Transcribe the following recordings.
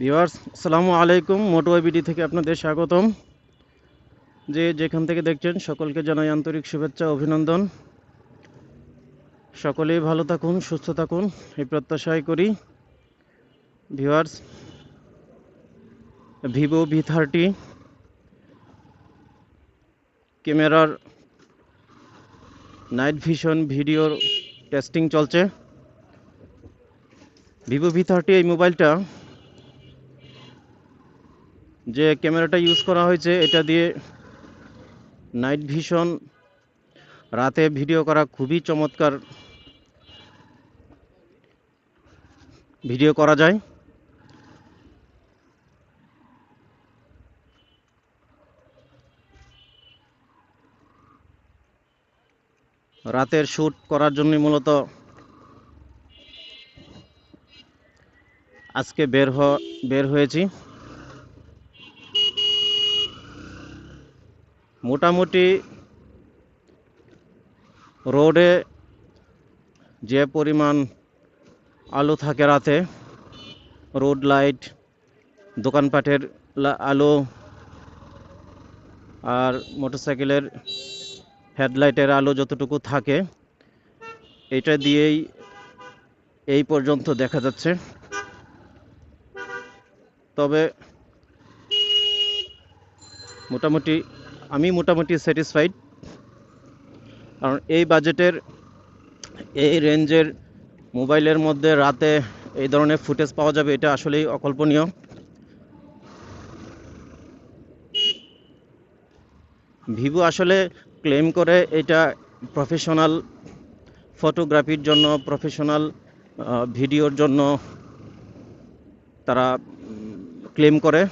Viewers, আসসালামু আলাইকুম মোটো BD থেকে আপনাদের স্বাগতম। যে যেখান থেকে দেখছেন, সকলকে জানাই আন্তরিক শুভেচ্ছা, অভিনন্দন। সকলেই ভালো থাকুন, সুস্থ থাকুন, এই প্রত্যাশাই করি। ভিউয়ার্স, ভিভো ভি থার্টি ক্যামেরার নাইট ভিশন ভিডিওর টেস্টিং চলছে। ভিভো ভি থার্টি এই মোবাইলটা যে ক্যামেরাটা ইউজ করা হয়েছে, এটা দিয়ে নাইট ভিশন রাতে ভিডিও করা খুবই চমৎকার ভিডিও করা যায়। রাতের শ্যুট করার জন্য মূলত আজকে বের হ, বের হয়েছি। মোটামুটি রোডে যে পরিমাণ আলো থাকে রাতে, রোড লাইট, দোকানপাটের আলো, আর মোটরসাইকেলের হেডলাইটের আলো যতটুকু থাকে, এটা দিয়েই এই পর্যন্ত দেখা যাচ্ছে। তবে মোটামুটি আমি মোটামুটি স্যাটিসফাইড কারণ এই বাজেটের এই রেঞ্জের মোবাইলের মধ্যে রাতে এই ধরনের ফুটেজ পাওয়া যাবে, এটা আসলেই অকল্পনীয়। ভিভো আসলে ক্লেম করে এটা প্রফেশনাল ফটোগ্রাফির জন্য প্রফেশনাল ভিডিওর জন্য তারা ক্লেম করে।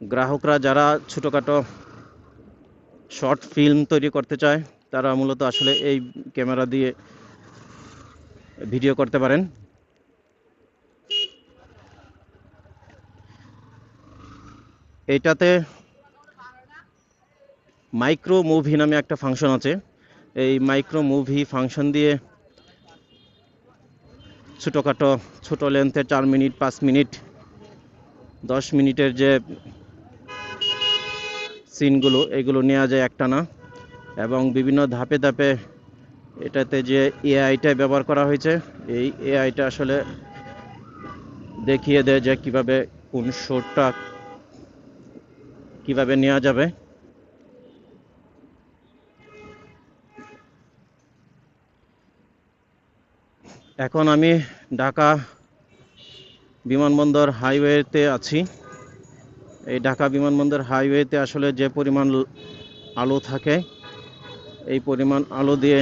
গ্রাহকরা যারা ছোটোখাটো শর্ট ফিল্ম তৈরি করতে চায়, তারা মূলত আসলে এই ক্যামেরা দিয়ে ভিডিও করতে পারেন। এটাতে মাইক্রো মুভি নামে একটা ফাংশন আছে। এই মাইক্রো মুভি ফাংশন দিয়ে ছোটোখাটো, ছোটো লেন্থের চার মিনিট, পাঁচ মিনিট, দশ মিনিটের যে সিনগুলো, এগুলো নেওয়া যায় একটানা। এবং বিভিন্ন ধাপে ধাপে এটাতে যে এআইটা ব্যবহার করা হয়েছে, এই এআইটা আসলে দেখিয়ে দেয় যে কীভাবে কোন শোটটা কীভাবে নেওয়া যাবে। এখন আমি ঢাকা বিমানবন্দর হাইওয়েতে আছি। এই ঢাকা বিমানবন্দর হাইওয়েতে আসলে যে পরিমাণ আলো থাকে, এই পরিমাণ আলো দিয়ে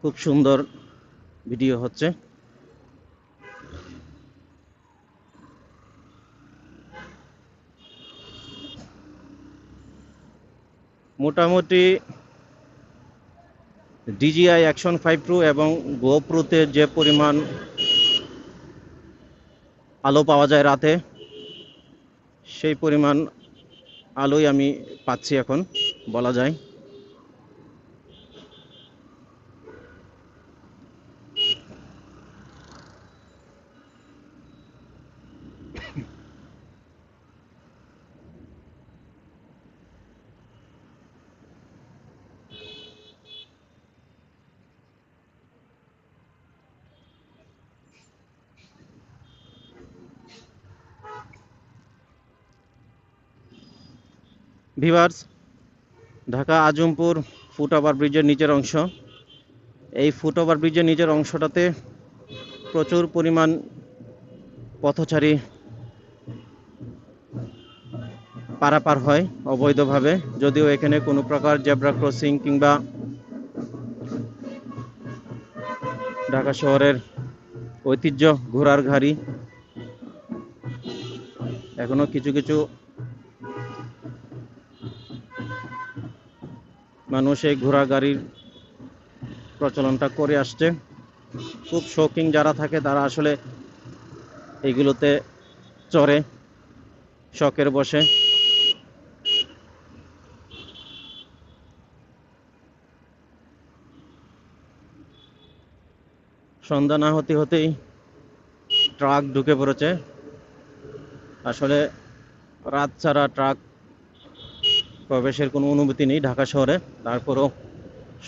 খুব সুন্দর ভিডিও হচ্ছে। মোটামুটি ডিজিআই অ্যাকশন ফাইভ প্রো এবং গোপ্রোতে যে পরিমাণ আলো পাওয়া যায় রাতে। সেই পরিমাণ আলোই আমি পাচ্ছি এখন বলা যায়। Viewers, Dhaka Azampur foot over ব্রিজের নিচের অংশ। এই ফুট ওভার ব্রিজের নিচের অংশটাতে প্রচুর পরিমাণ পথচারী পারাপার হয় অবৈধভাবে। যদিও এখানে কোনো প্রকার জেব্রা ক্রসিং কিংবা ঢাকা শহরের ঐতিহ্য ঘোড়ার ঘাড়ি এখনও কিছু কিছু মানুষ এই ঘোড়া গাড়ির প্রচলনটা করে আসছে। খুব শৌখিন যারা থাকে তারা আসলে এইগুলোতে চড়ে, শখের বসে। সন্ধ্যা না হতে হতেই ট্রাক ঢুকে পড়েছে। আসলে রাত ছাড়া ট্রাক প্রবেশের কোনো অনুমতি নেই ঢাকা শহরে। তারপরও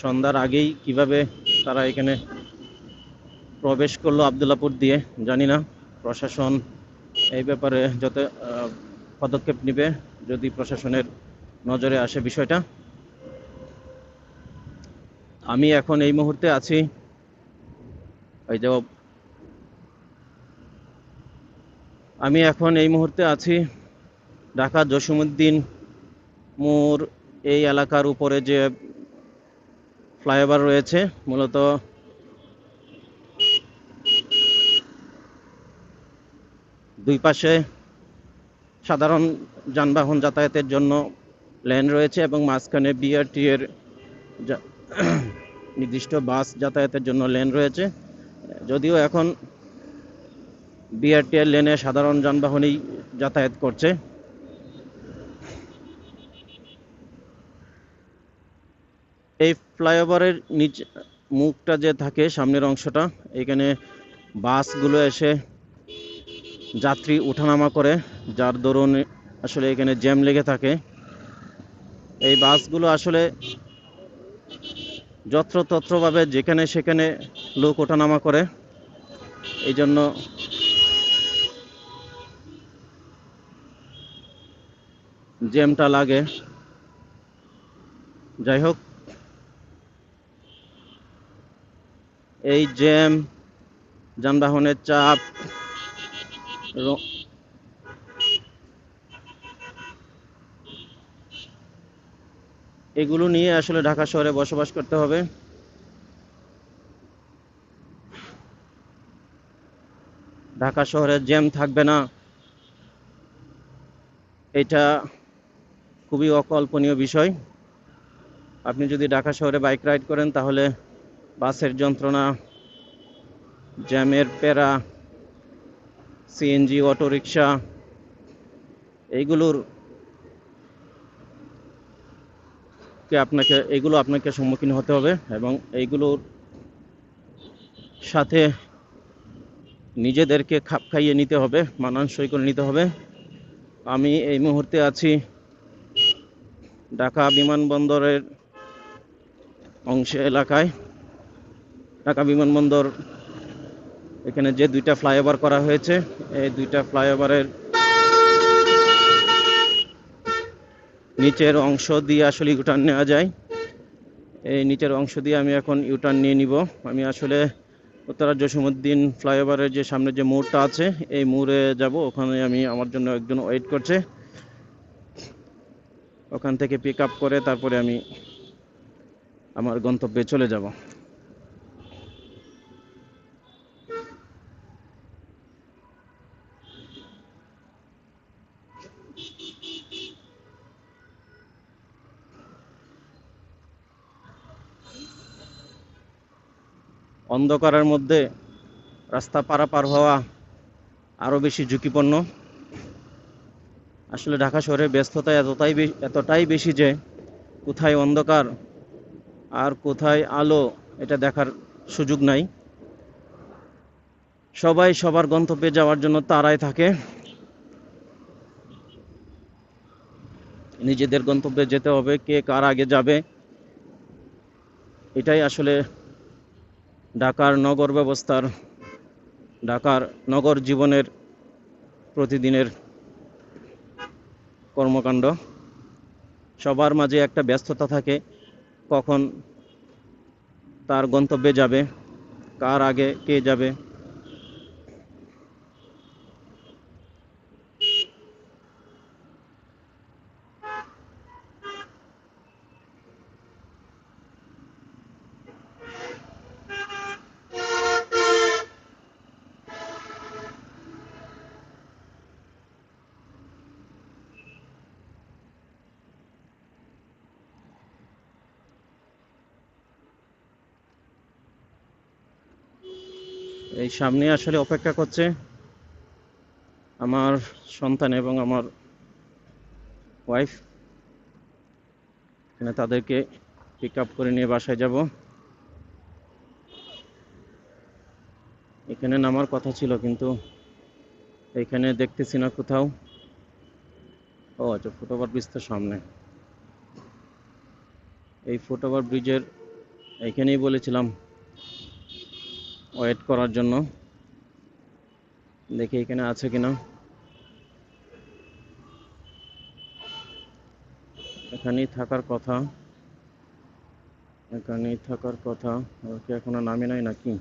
সন্ধ্যার আগেই কীভাবে তারা এখানে প্রবেশ করল আবদুল্লাপুর দিয়ে, জানি না। প্রশাসন এই ব্যাপারে যত পদক্ষেপ নেবে, যদি প্রশাসনের নজরে আসে বিষয়টা। আমি এখন এই মুহূর্তে আছি ওই যে, আমি এখন এই মুহূর্তে আছি ঢাকা জসিমুদ্দিন মোড় এই এলাকার উপরে যে ফ্লাইওভার রয়েছে, মূলত দুই পাশে সাধারণ যানবাহন যাতায়াতের জন্য লেন রয়েছে এবং মাঝখানে বিআরটি এর নির্দিষ্ট বাস যাতায়াতের জন্য লেন রয়েছে। যদিও এখন বিআরটি এর লেনে সাধারণ যানবাহনই যাতায়াত করছে। এই ফ্লাইওভারের নিচে মুখটা যে থাকে, সামনের অংশটা, এখানে বাসগুলো এসে যাত্রী ওঠানামা করে, যার দরুন আসলে এখানে জ্যাম লেগে থাকে। এই বাসগুলো আসলে যত্রতত্রভাবে যেখানে সেখানে লোক ওঠানামা করে। এই জন্য জ্যামটা লাগে। যাই হোক এই জ্যাম, যানবাহনের চাপ এগুলো নিয়ে আসলে ঢাকা শহরে বসবাস করতে হবে। ঢাকা শহরে জ্যাম থাকবে না। এটা খুবই অকল্পনীয় বিষয়। আপনি যদি ঢাকা শহরে বাইক রাইড করেন তাহলে বাসের যন্ত্রণা, জ্যামের প্যারা, সিএনজি, অটোরিকশা, এইগুলোর আপনাকে, এগুলো আপনাকে সম্মুখীন হতে হবে এবং এইগুলোর সাথে নিজেদেরকে খাপ খাইয়ে নিতে হবে, মানানসই করে নিতে হবে। আমি এই মুহূর্তে আছি ঢাকা বিমানবন্দরের অংশ এলাকায়। ঢাকা বিমানবন্দর, এখানে যে দুইটা ফ্লাইওভার করা হয়েছে, এই দুইটা ফ্লাইওভারের নিচের অংশ দিয়ে আসলে ইউটার্ন নেওয়া যায়। এই নিচের অংশ দিয়ে আমি এখন ইউটার্ন নিয়ে নিব। আমি আসলে উত্তরা জসিমুদ্দিন ফ্লাইওভারের যে সামনে যে মোড়টা আছে, এই মোড়ে যাব। ওখানে আমি আমার জন্য একজন ওয়েট করছে। ওখান থেকে পিক আপ করে তারপরে আমি আমার গন্তব্যে চলে যাব। অন্ধকারের মধ্যে রাস্তা পারাপার হওয়া আরও বেশি ঝুঁকিপূর্ণ। আসলে ঢাকা শহরের ব্যস্ততা এতটাই এতটাই বেশি যে কোথায় অন্ধকার আর কোথায় আলো, এটা দেখার সুযোগ নাই। সবাই সবার গন্তব্যে যাওয়ার জন্য তারাই থাকে। নিজেদের গন্তব্যে যেতে হবে, কে কার আগে যাবে, এটাই আসলে ঢাকার নগর ব্যবস্থার, ঢাকার নগর জীবনের প্রতিদিনের কর্মকাণ্ড। সবার মাঝে একটা ব্যস্ততা থাকে, কখন তার গন্তব্যে যাবে, কার আগে কে যাবে এই সামনে আসলে অপেক্ষা করছে আমার সন্তান এবং আমার ওয়াইফ এখানে তাদেরকে পিক আপ করে নিয়ে বাসায় যাব। এখানে নামার কথা ছিল কিন্তু এখানে দেখতেছি না কোথাও। ও আচ্ছা ফুটওভার ব্রিজ তো সামনে। এই ফুটওভার ব্রিজের এখানেই বলেছিলাম ওয়েট করার জন্য। দেখি এখানে আছে কিনা। এখানেই থাকার কথা। এখানেই থাকার কথা। ওকে এখনও নামে নাই নাকি?